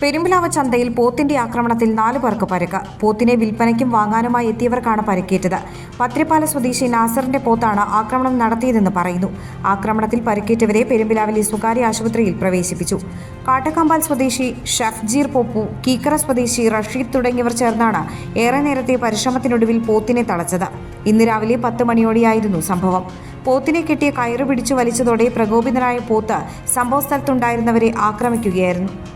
പെരുമ്പിലാവ് ചന്തയിൽ പോത്തിന്റെ ആക്രമണത്തിൽ നാലു പേർക്ക് പരുക്ക്. പോത്തിനെ വിൽപ്പനയ്ക്കും വാങ്ങാനുമായി എത്തിയവർക്കാണ് പരിക്കേറ്റത്. പത്രിപ്പാല സ്വദേശി നാസറിന്റെ പോത്താണ് ആക്രമണം നടത്തിയതെന്ന് പറയുന്നു. ആക്രമണത്തിൽ പരിക്കേറ്റവരെ പെരുമ്പിലാവിലെ സ്വകാര്യ ആശുപത്രിയിൽ പ്രവേശിപ്പിച്ചു. കാട്ടക്കമ്പാൽ സ്വദേശി ഷഫ്ജീർ പോപ്പു കീക്കറ സ്വദേശി റഷീദ് തുടങ്ങിയവർ ചേർന്നാണ് ഏറെ നേരത്തെ പരിശ്രമത്തിനൊടുവിൽ പോത്തിനെ തളച്ചത്. ഇന്ന് രാവിലെ പത്ത് മണിയോടെയായിരുന്നു സംഭവം. പോത്തിനെ കെട്ടിയ കയറ് പിടിച്ചു വലിച്ചതോടെ പ്രകോപിതനായ പോത്ത് സംഭവസ്ഥലത്തുണ്ടായിരുന്നവരെ ആക്രമിക്കുകയായിരുന്നു.